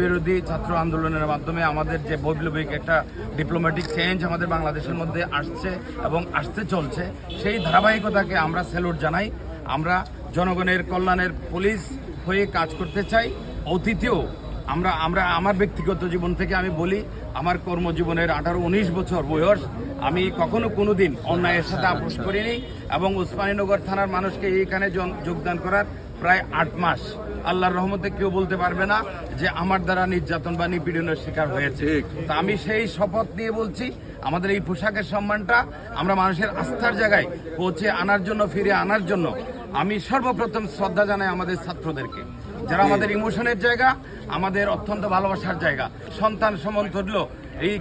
বিরোধী ছাত্র আন্দোলনের মাধ্যমে আমাদের যে বৈপ্লবিক একটা ডিপ্লোম্যাটিক চেঞ্জ আমাদের বাংলাদেশের মধ্যে আসছে এবং আসতে চলছে, সেই ধারাবাহিকতাকে আমরা স্যালুট জানাই। আমরা জনগণের কল্যাণের পুলিশ হয়ে কাজ করতে চাই। অতীতেও আমরা আমরা আমার ব্যক্তিগত জীবন থেকে আমি বলি, আমার কর্মজীবনের আঠারো উনিশ বছর বয়স, আমি কখনো কোনো দিন অন্যায়ের সাথে আপোষ করিনি এবং উসমানীনগর থানার মানুষকে এইখানে যোগদান করার প্রায় আট মাস। আল্লাহর রহমতে কেউ বলতে পারবে না যে আমার দ্বারা নির্যাতন বা নিপীড়নের শিকার হয়েছে। তা আমি সেই শপথ নিয়ে বলছি আমাদের এই পোশাকের সম্মানটা আমরা মানুষের আস্থার জায়গায় পৌঁছে আনার জন্য ফিরে আনার জন্য আমি সর্বপ্রথম শ্রদ্ধা জানাই আমাদের ছাত্রদেরকে। যারা আমাদের ইমোশনের জায়গা, আমাদের অত্যন্ত ভালোবাসার জায়গা। সন্তান সমন ধরলো এই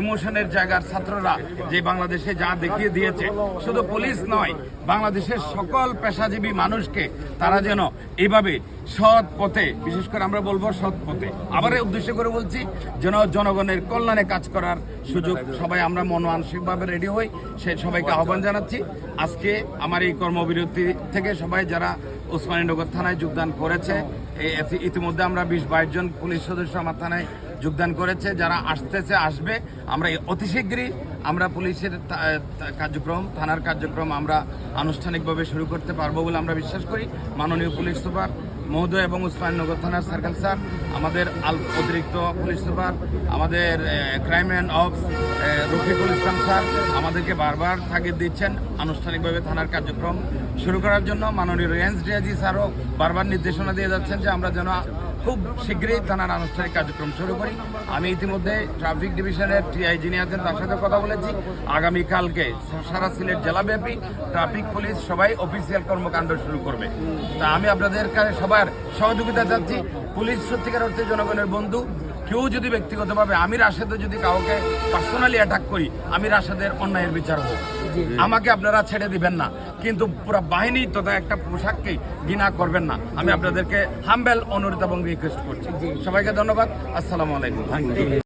ইমোশনের জায়গার ছাত্ররা যে বাংলাদেশে যা দেখিয়ে দিয়েছে। শুধু পুলিশ নয়, বাংলাদেশের সকল পেশাজীবী মানুষকে তারা যেন এইভাবে সৎ পথে, বিশেষ করে আমরা বলব সৎ পথে আবার উদ্দেশ্য করে বলছি, যেন জনগণের কল্যাণে কাজ করার সুযোগ সবাই আমরা মন মানসিকভাবে রেডি হই, সে সবাইকে আহ্বান জানাচ্ছি। আজকে আমার এই কর্মবিরতি থেকে সবাই যারা ওসমানীনগর থানায় যোগদান করেছে। ইতিমধ্যে আমরা বিশ বাইশ জন পুলিশ সদস্য আমার থানায় যোগদান করেছে। যারা আসতেছে, আসবে। আমরা অতি শীঘ্রই আমরা পুলিশের কার্যক্রম, থানার কার্যক্রম আমরা আনুষ্ঠানিকভাবে শুরু করতে পারব বলে আমরা বিশ্বাস করি। মাননীয় পুলিশ সুপার মহোদয় এবং উসমানীনগর থানার সার্কেল স্যার, আমাদের আল অতিরিক্ত পুলিশ সুপার, আমাদের crime and ops Rafiqul Islam sir, আমাদেরকে বারবার তাগিদ দিচ্ছেন আনুষ্ঠানিকভাবে থানার কার্যক্রম শুরু করার জন্য। মাননীয় রেঞ্জ ডিআইজি স্যারও বারবার নির্দেশনা দিয়ে যাচ্ছেন যে আমরা যেন খুব শীঘ্রই থানার আনুষ্ঠানিক কার্যক্রম শুরু করি। আমি ইতিমধ্যে ট্রাফিক ডিভিশনের টিআই যিনি আছেন তার সাথে কথা বলেছি। আগামীকালকে সারা সিলেট জেলাব্যাপী ট্রাফিক পুলিশ সবাই অফিসিয়াল কর্মকাণ্ড শুরু করবে। তা আমি আপনাদের কাছে সবার সহযোগিতা চাচ্ছি। পুলিশ সত্যিকার অর্থে জনগণের বন্ধু। কেউ যদি ব্যক্তিগতভাবে আমি রাশেদে যদি কাউকে পার্সোনালি অ্যাটাক করি আমি রাশেদের অন্যায়ের বিচার হব। আমাকে আপনারা ছেড়ে দিবেন না। কিন্তু পুরো বাহিনী তথা একটা পোশাককেই ঘৃণা করবেন না। আমি আপনাদেরকে হাম্বেল অনুরোধ এবং রিকোয়েস্ট করছি। সবাইকে ধন্যবাদ। আসসালামু আলাইকুম।